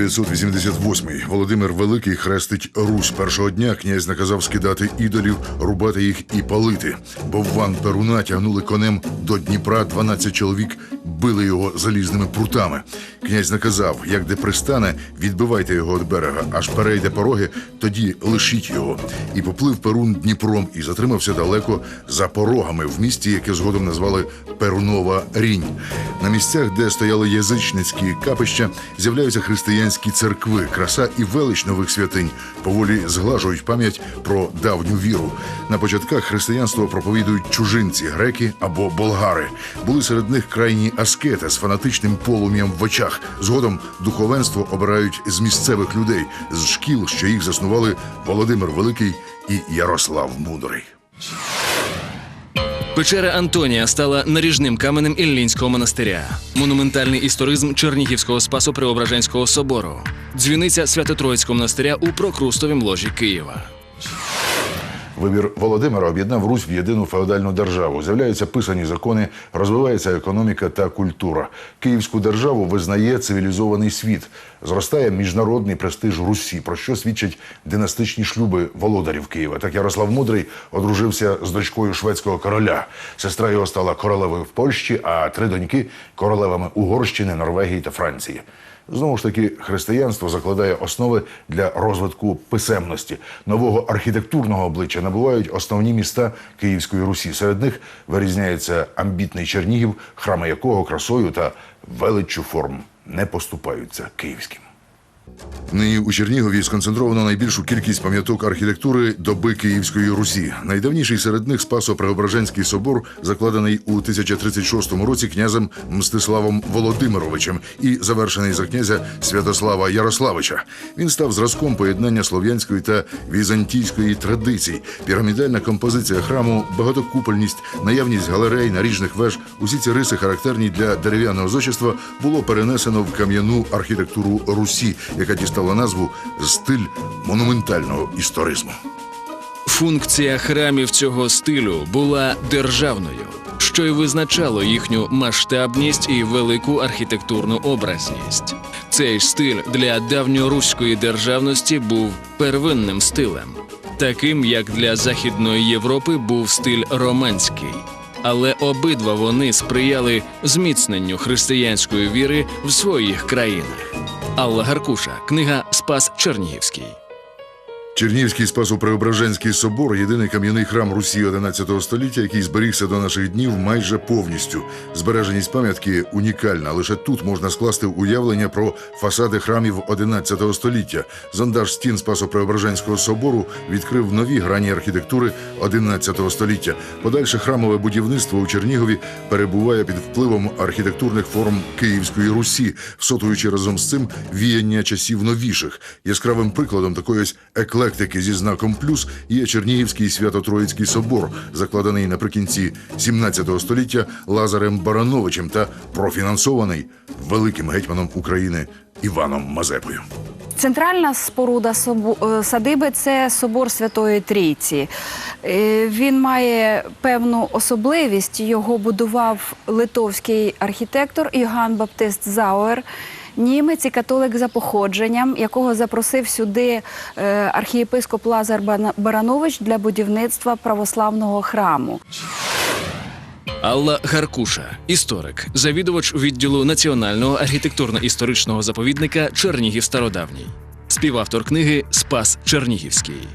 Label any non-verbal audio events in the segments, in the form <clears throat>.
Рік 988. Володимир Великий хрестить Русь. Першого дня князь наказав скидати ідолів, рубати їх і палити. Бовван Перуна тягнули конем до Дніпра. 12 чоловік били його залізними прутами. Князь наказав, як де пристане, відбивайте його від берега, аж перейде пороги, тоді лишіть його. І поплив Перун Дніпром і затримався далеко за порогами в місті, яке згодом назвали Перунова Рінь. На місцях, де стояли язичницькі капища, з'являються християнські церкви, краса і велич нових святинь поволі зглажують пам'ять про давню віру. На початках християнство проповідують чужинці, греки або болгари. Були серед них крайні аскети з фанатичним полум'ям в очах. Згодом духовенство обирають з місцевих людей, з шкіл, що їх заснували Володимир Великий і Ярослав Мудрий. Печера Антонія стала наріжним каменем Іллінського монастиря, монументальний історизм Чернігівського спасо Преображенського собору, дзвіниця Свято-Троїцького монастиря у Прокрустовім ложі Києва. Вибір Володимира об'єднав Русь в єдину феодальну державу. З'являються писані закони, розвивається економіка та культура. Київську державу визнає цивілізований світ. Зростає міжнародний престиж Русі, про що свідчать династичні шлюби володарів Києва. Так Ярослав Мудрий одружився з дочкою шведського короля. Сестра його стала королевою в Польщі, а три доньки королевами Угорщини, Норвегії та Франції. Знову ж таки, християнство закладає основи для розвитку писемності. Нового архітектурного обличчя набувають основні міста Київської Русі. Серед них вирізняється амбітний Чернігів, храми якого красою та величчю форм не поступаються київським. Нині у Чернігові сконцентровано найбільшу кількість пам'яток архітектури доби Київської Русі. Найдавніший серед них Спасо-Преображенський собор, закладений у 1036 році князем Мстиславом Володимировичем і завершений за князя Святослава Ярославича. Він став зразком поєднання слов'янської та візантійської традицій. Пірамідальна композиція храму, багатокупольність, наявність галерей, наріжних веж усі ці риси, характерні для дерев'яного зодчества, було перенесено в кам'яну архітектуру Русі, яка дістала назву стиль монументального історизму. Функція храмів цього стилю була державною, що й визначало їхню масштабність і велику архітектурну образність. Цей стиль для давньоруської державності був первинним стилем, таким як для Західної Європи був стиль романський. Але обидва вони сприяли зміцненню християнської віри в своїх країнах. Алла Гаркуша, книга Спас Чернігівський. Чернігівський Спасо-Преображенський собор єдиний кам'яний храм Русі 11 століття, який зберігся до наших днів майже повністю. Збереженість пам'ятки унікальна. Лише тут можна скласти уявлення про фасади храмів 11 століття. Зондаж стін Спасо-Преображенського собору відкрив нові грані архітектури 11 століття. Подальше храмове будівництво у Чернігові перебуває під впливом архітектурних форм Київської Русі, всотуючи разом з цим віяння часів новіших. Яскравим прикладом такої ось еклектики зі знаком плюс є Чернігівський Свято-Троїцький собор, закладений наприкінці 17 століття Лазарем Барановичем та профінансований великим гетьманом України Іваном Мазепою. Центральна споруда е, садиби це собор Святої Трійці. Е, Він має певну особливість. Його будував литовський архітектор Йоганн Баптист Зауер. Німець і католик за походженням, якого запросив сюди е, архієпископ Лазар Баранович для будівництва православного храму. Алла Гаркуша, історик, завідувач відділу Національного архітектурно-історичного заповідника Чернігів Стародавній, співавтор книги Спас Чернігівський.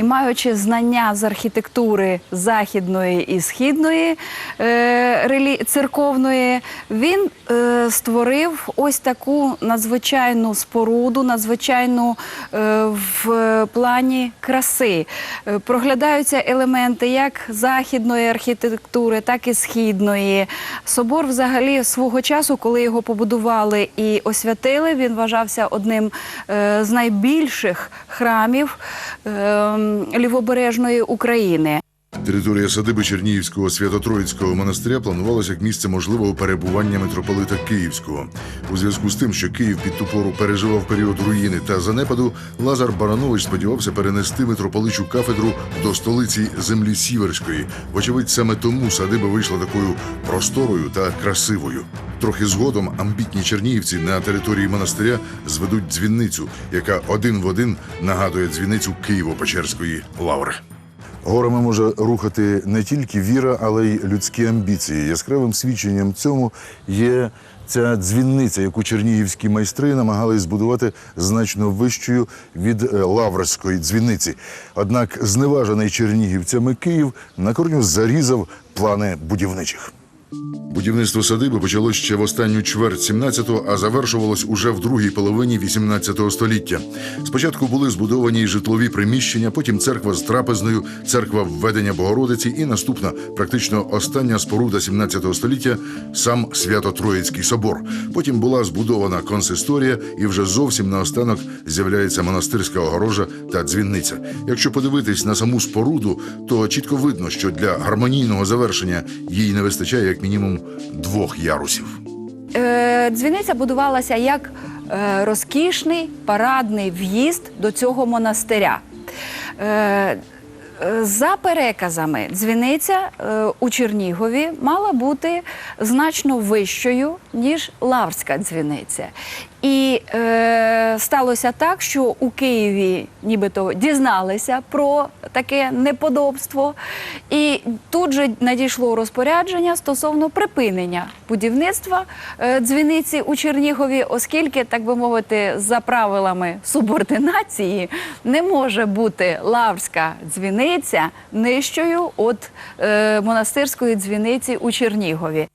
І маючи знання з архітектури західної і східної е, церковної, він е, створив ось таку надзвичайну споруду, надзвичайну е, в плані краси. Е, проглядаються елементи як західної архітектури, так і східної. Собор, взагалі, свого часу, коли його побудували і освятили, він вважався одним е, з найбільших храмів. Е, лівобережної України. Територія садиби Чернігівського Свято-Троїцького монастиря планувалася як місце можливого перебування митрополита Київського. У зв'язку з тим, що Київ під ту пору переживав період руїни та занепаду, Лазар Баранович сподівався перенести митрополичу кафедру до столиці землі Сіверської. Вочевидь, саме тому садиба вийшла такою просторою та красивою. Трохи згодом амбітні чернігівці на території монастиря зведуть дзвіницю, яка один в один нагадує дзвіницю Києво-Печерської лаври. Горами може рухати не тільки віра, але й людські амбіції. Яскравим свідченням цьому є ця дзвінниця, яку чернігівські майстри намагались збудувати значно вищою від е, лаврської дзвіниці. Однак зневажений чернігівцями Київ на корню зарізав плани будівничих. Будівництво садиби почалось ще в останню чверть 17-го, а завершувалось уже в другій половині 18 століття. Спочатку були збудовані житлові приміщення, потім церква з трапезною, церква введення Богородиці і наступна, практично остання споруда 17 століття сам Свято-Троїцький собор. Потім була збудована консисторія, і вже зовсім наостанок з'являється монастирська огорожа та дзвінниця. Якщо подивитись на саму споруду, то чітко видно, що для гармонійного завершення їй не вистачає як мінімум двох ярусів. Е, Дзвіниця будувалася як е, розкішний парадний в'їзд до цього монастиря. Е, За переказами, дзвіниця е, у Чернігові мала бути значно вищою, ніж Лаврська дзвіниця. І е, сталося так, що у Києві нібито дізналися про таке неподобство, і тут же надійшло розпорядження стосовно припинення будівництва е, дзвіниці у Чернігові, оскільки, так би мовити, за правилами субординації не може бути лаврська дзвіниця нижчою від е, монастирської дзвіниці у Чернігові.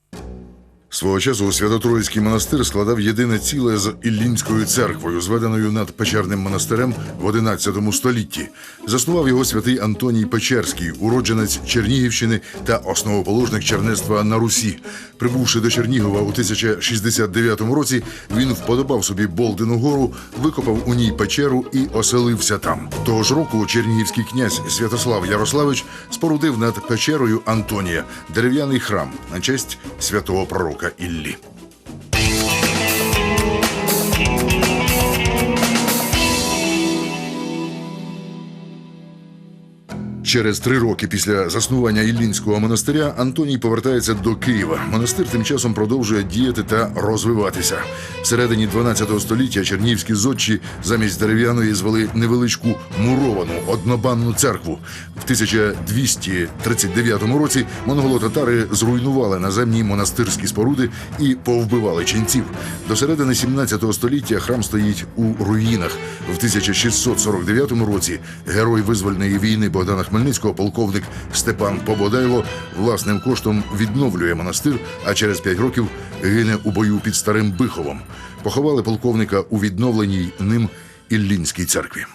Свого часу Свято-Троїцький монастир складав єдине ціле з Іллінською церквою, зведеною над Печерним монастирем в XI столітті. Заснував його святий Антоній Печерський, уродженець Чернігівщини та основоположник чернецтва на Русі. Прибувши до Чернігова у 1069 році, він вподобав собі Болдину гору, викопав у ній печеру і оселився там. Того ж року чернігівський князь Святослав Ярославич спорудив над печерою Антонія дерев'яний храм на честь святого пророка dakika 50. Через три роки після заснування Іллінського монастиря Антоній повертається до Києва. Монастир тим часом продовжує діяти та розвиватися. Всередині 12 століття чернігівські зодчі замість дерев'яної звели невеличку муровану однобанну церкву. В 1239 році монголо-татари зруйнували наземні монастирські споруди і повбивали ченців. До середини 17 століття храм стоїть у руїнах. В 1649 році герой визвольної війни Богдана Хмельницького, полковник Степан Пободайло, власним коштом відновлює монастир, а через п'ять років гине у бою під старим Биховом. Поховали полковника у відновленій ним Іллінській церкві.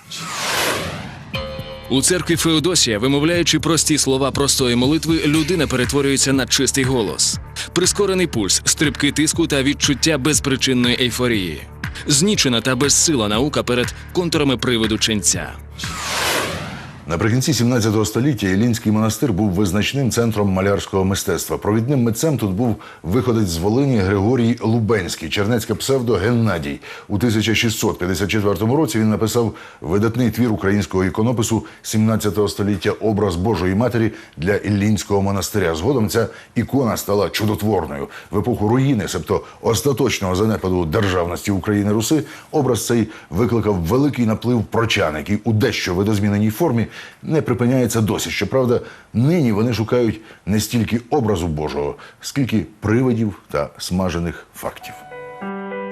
У церкві Феодосія, вимовляючи прості слова простої молитви, людина перетворюється на чистий голос, прискорений пульс, стрибки тиску та відчуття безпричинної ейфорії, знічена та безсила наука перед контурами приводу ченця. Наприкінці 17 століття Іллінський монастир був визначним центром малярського мистецтва. Провідним митцем тут був виходець з Волині Григорій Лубенський, чернецьке псевдо Геннадій. У 1654 році він написав видатний твір українського іконопису 17 століття образ Божої Матері для Іллінського монастиря. Згодом ця ікона стала чудотворною. В епоху руїни, себто остаточного занепаду державності України Руси, образ цей викликав великий наплив прочан, який у дещо видозміненій формі не припиняється досі. Щоправда, нині вони шукають не стільки образу Божого, скільки привидів та смажених фактів.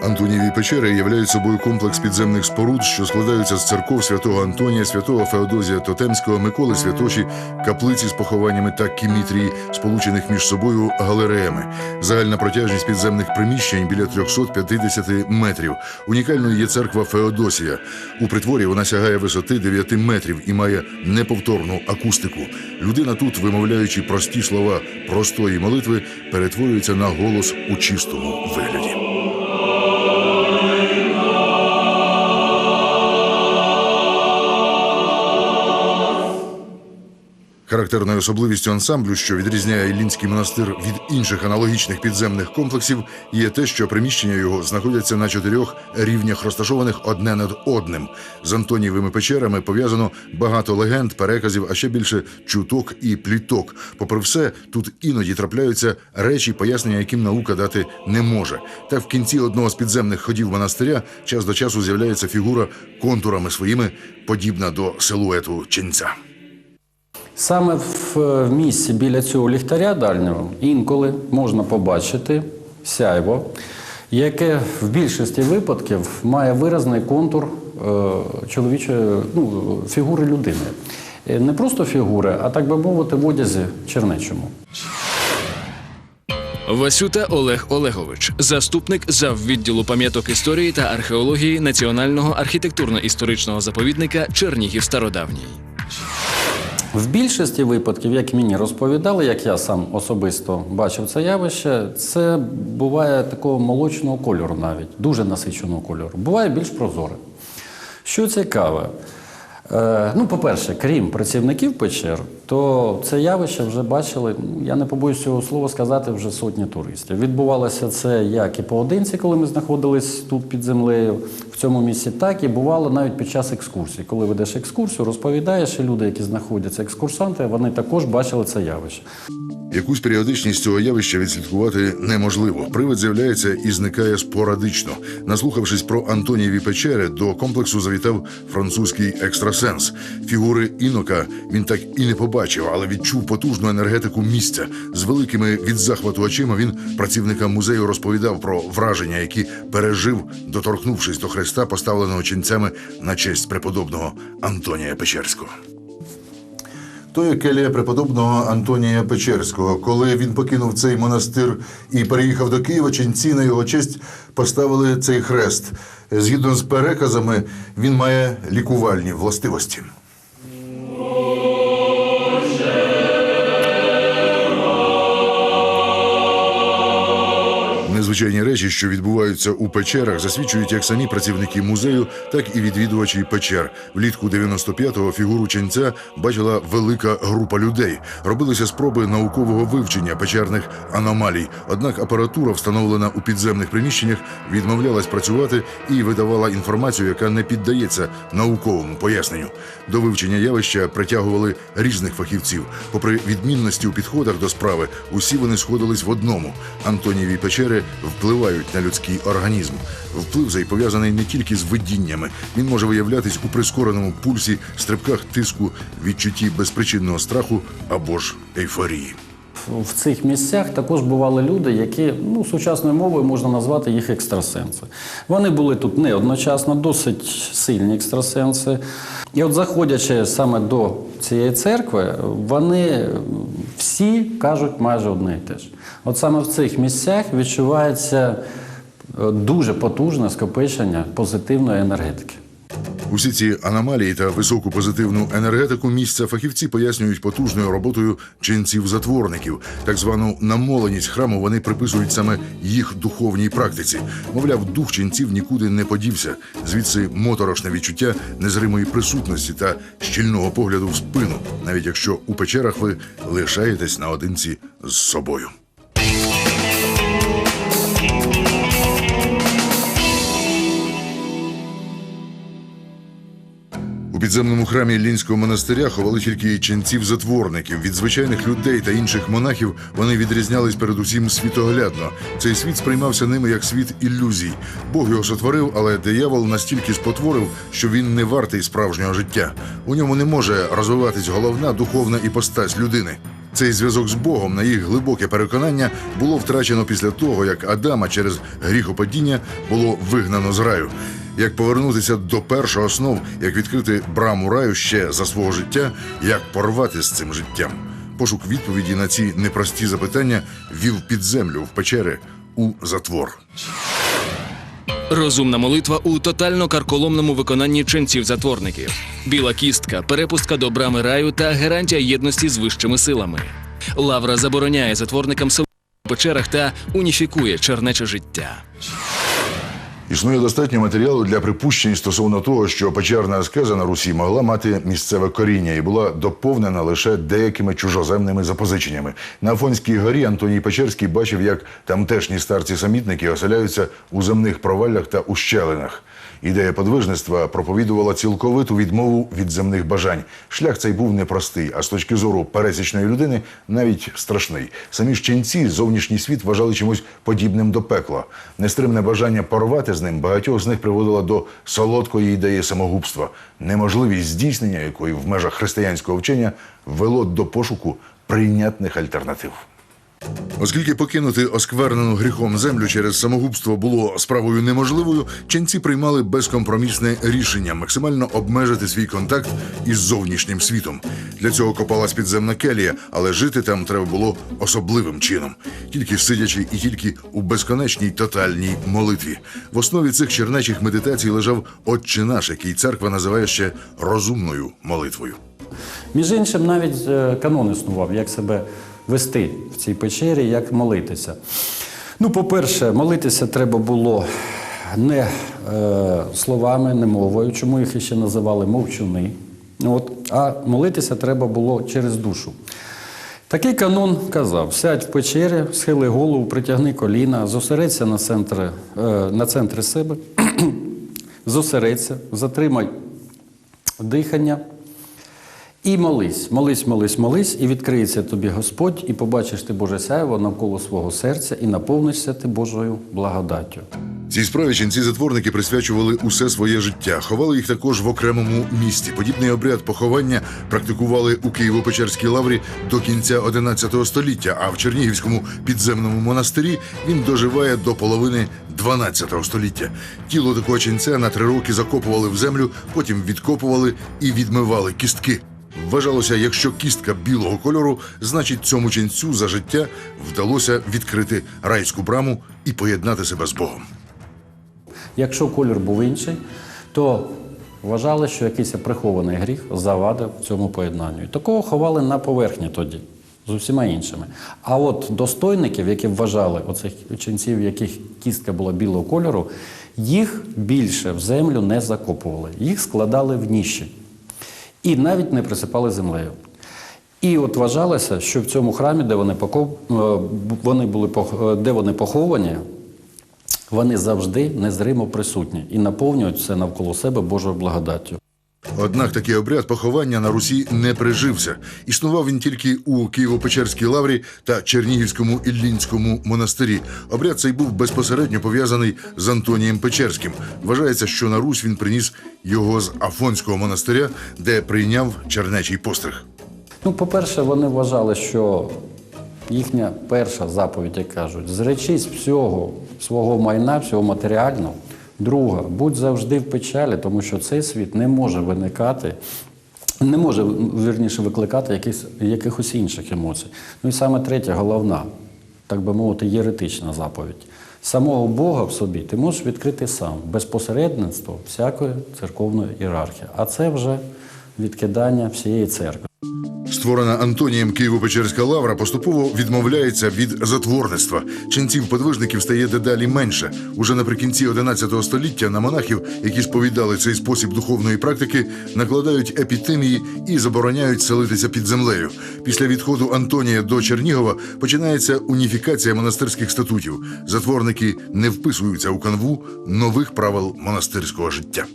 Антонієві печери являють собою комплекс підземних споруд, що складаються з церков святого Антонія, святого Феодозія Тотемського, Миколи Святоші, каплиці з похованнями та кімітрії, сполучених між собою галереями. Загальна протяжність підземних приміщень біля 350 метрів. Унікальною є церква Феодосія. У притворі вона сягає висоти 9 метрів і має неповторну акустику. Людина тут, вимовляючи прості слова простої молитви, перетворюється на голос у чистому вигляді. Характерною особливістю ансамблю, що відрізняє Іллінський монастир від інших аналогічних підземних комплексів, є те, що приміщення його знаходяться на чотирьох рівнях, розташованих одне над одним. З Антонієвими печерами пов'язано багато легенд, переказів, а ще більше чуток і пліток. Попри все, тут іноді трапляються речі, пояснення, яким наука дати не може. Так в кінці одного з підземних ходів монастиря час до часу з'являється фігура контурами своїми, подібна до силуету ченця. Саме в е, місці біля цього ліхтаря дальнього інколи можна побачити сяйво, яке в більшості випадків має виразний контур е, чоловічої ну, фігури людини. Е, Не просто фігури, а так би мовити, в одязі чернечому. Васюта Олег Олегович, заступник заввідділу пам'яток історії та археології Національного архітектурно-історичного заповідника Чернігів Стародавній. В більшості випадків, як мені розповідали, як я сам особисто бачив це явище, це буває такого молочного кольору навіть, дуже насиченого кольору. Буває більш прозоре. Що цікаве, е, ну, по-перше, крім працівників печер, то це явище вже бачили, я не побоюсь цього слова сказати, вже сотні туристів. Відбувалося це як і поодинці, коли ми знаходились тут під землею, в цьому місці, так і бувало навіть під час екскурсії. Коли ведеш екскурсію, розповідаєш, і люди, які знаходяться екскурсанти, вони також бачили це явище. Якусь періодичність цього явища відслідкувати неможливо. Привид з'являється і зникає спорадично. Наслухавшись про Антонієві печери, до комплексу завітав французький екстрасенс. Фігури інока він так і не побачив, але відчув потужну енергетику місця. З великими від захвату очима він працівникам музею розповідав про враження, які пережив, доторкнувшись до хреста, поставленого ченцями на честь преподобного Антонія Печерського. То є келія преподобного Антонія Печерського. Коли він покинув цей монастир і переїхав до Києва, ченці на його честь поставили цей хрест. Згідно з переказами, він має лікувальні властивості. Незвичайні речі, що відбуваються у печерах, засвідчують як самі працівники музею, так і відвідувачі печер. Влітку 95-го фігуру ченця бачила велика група людей. Робилися спроби наукового вивчення печерних аномалій. Однак апаратура, встановлена у підземних приміщеннях, відмовлялась працювати і видавала інформацію, яка не піддається науковому поясненню. До вивчення явища притягували різних фахівців. Попри відмінності у підходах до справи, усі вони сходились в одному: Антонієві печери впливають на людський організм. Вплив цей пов'язаний не тільки з видіннями, він може виявлятись у прискореному пульсі, стрибках тиску, відчутті безпричинного страху або ж ейфорії. В цих місцях також бували люди, які ну, сучасною мовою можна назвати їх екстрасенси. Вони були тут не одночасно, досить сильні екстрасенси. І от заходячи саме до цієї церкви, вони всі кажуть майже одне і те ж. От саме в цих місцях відчувається е, дуже потужне скопичення позитивної енергетики. Усі ці аномалії та високу позитивну енергетику місця фахівці пояснюють потужною роботою ченців-затворників. Так звану намоленість храму вони приписують саме їх духовній практиці. Мовляв, дух ченців нікуди не подівся. Звідси моторошне відчуття незримої присутності та щільного погляду в спину, навіть якщо у печерах ви лишаєтесь наодинці з собою. У підземному храмі Іллінського монастиря ховали тільки ченців-затворників. Від звичайних людей та інших монахів вони відрізнялись передусім світоглядно. Цей світ сприймався ними як світ ілюзій. Бог його сотворив, але диявол настільки спотворив, що він не вартий справжнього життя. У ньому не може розвиватись головна духовна іпостась людини. Цей зв'язок з Богом, на їх глибоке переконання, було втрачено після того, як Адама через гріхопадіння було вигнано з раю. Як повернутися до перших основ, як відкрити браму раю ще за свого життя, як порвати з цим життям. Пошук відповіді на ці непрості запитання вів під землю в печери у затвор. Розумна молитва у тотально карколомному виконанні ченців-затворників. Біла кістка, перепустка до брами раю та гарантія єдності з вищими силами. Лавра забороняє затворникам сил у печерах та уніфікує чернече життя. Існує достатньо матеріалу для припущень стосовно того, що печерна аскеза на Русі могла мати місцеве коріння і була доповнена лише деякими чужоземними запозиченнями. На Афонській горі Антоній Печерський бачив, як тамтешні старці-самітники оселяються у земних проваллях та ущелинах. Ідея подвижництва проповідувала цілковиту відмову від земних бажань. Шлях цей був непростий, а з точки зору пересічної людини навіть страшний. Самі ж ченці зовнішній світ вважали чимось подібним до пекла. Нестримне бажання порвати з ним багатьох з них приводило до солодкої ідеї самогубства, неможливість здійснення якої в межах християнського вчення вело до пошуку прийнятних альтернатив. Оскільки покинути осквернену гріхом землю через самогубство було справою неможливою, ченці приймали безкомпромісне рішення максимально обмежити свій контакт із зовнішнім світом. Для цього копалась підземна келія, але жити там треба було особливим чином, тільки сидячи і тільки у безконечній тотальній молитві. В основі цих чернечих медитацій лежав Отче наш, який церква називає ще розумною молитвою. Між іншим, навіть е, канон існував, як себе вести в цій печері, як молитися. Ну, по-перше, молитися треба було не е, словами, не мовою, чому їх ще називали мовчуни. От, а молитися треба було через душу. Такий канон казав: сядь в печері, схили голову, притягни коліна, зосередься на центри, е, на центри себе, <clears throat> зосередься, затримай дихання. І молись, молись, молись, молись, і відкриється тобі Господь, і побачиш ти Боже сяйво навколо свого серця, і наповнишся ти Божою благодаттю. Цій справі ченці-затворники присвячували усе своє життя, ховали їх також в окремому місті. Подібний обряд поховання практикували у Києво-Печерській лаврі до кінця XI століття, а в Чернігівському підземному монастирі він доживає до половини XII століття. Тіло такого ченця на три роки закопували в землю, потім відкопували і відмивали кістки. Вважалося, якщо кістка білого кольору, значить цьому ченцю за життя вдалося відкрити райську браму і поєднати себе з Богом. Якщо колір був інший, то вважали, що якийсь прихований гріх завадив цьому поєднанню. І такого ховали на поверхні тоді з усіма іншими. А от достойників, які вважали оцих ченців, яких кістка була білого кольору, їх більше в землю не закопували, їх складали в ніші і навіть не присипали землею. І от вважалося, що в цьому храмі, де вони, е, вони були е, де вони поховані, вони завжди незримо присутні і наповнюють все навколо себе Божою благодаттю. Однак такий обряд поховання на Русі не прижився. Існував він тільки у Києво-Печерській лаврі та Чернігівському Іллінському монастирі. Обряд цей був безпосередньо пов'язаний з Антонієм Печерським. Вважається, що на Русь він приніс його з Афонського монастиря, де прийняв чернечий постриг. Ну, по-перше, вони вважали, що їхня перша заповідь, як кажуть, зречись всього свого майна, всього матеріального. Друга, будь завжди в печалі, тому що цей світ не може виникати, не може вірніше викликати якихось, якихось інших емоцій. Ну і саме третя, головна, так би мовити, єретична заповідь. Самого Бога в собі ти можеш відкрити сам, без посередництва всякої церковної ієрархії. А це вже відкидання всієї церкви. Створена Антонієм Києво-Печерська лавра поступово відмовляється від затворництва. Ченців-подвижників стає дедалі менше. Уже наприкінці XI століття на монахів, які сповідали цей спосіб духовної практики, накладають епітемії і забороняють селитися під землею. Після відходу Антонія до Чернігова починається уніфікація монастирських статутів. Затворники не вписуються у канву нових правил монастирського життя.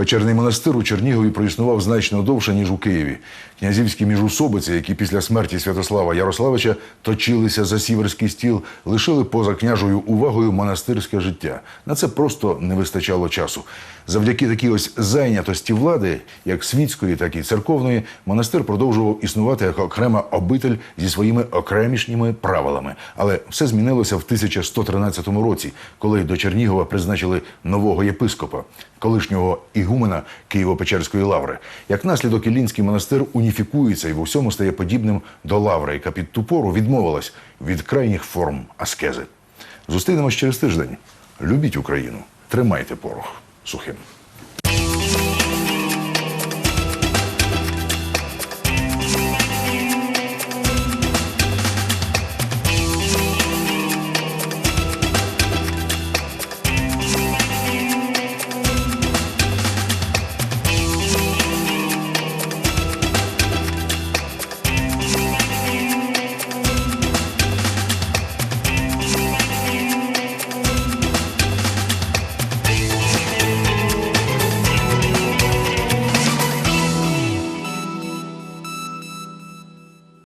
Печерний монастир у Чернігові проіснував значно довше, ніж у Києві. Князівські міжусобиці, які після смерті Святослава Ярославича точилися за сіверський стіл, лишили поза княжою увагою монастирське життя. На це просто не вистачало часу. Завдяки такій ось зайнятості влади, як світської, так і церковної, монастир продовжував існувати як окрема обитель зі своїми окремішніми правилами. Але все змінилося в 1113 році, коли до Чернігова призначили нового єпископа, колишнього ігумена Києво-Печерської лаври. Як наслідок Іллінський монастир уніфікується і в усьому стає подібним до лаври, яка під ту пору відмовилась від крайніх форм аскези. Зустрінемось через тиждень. Любіть Україну, тримайте порох сухим.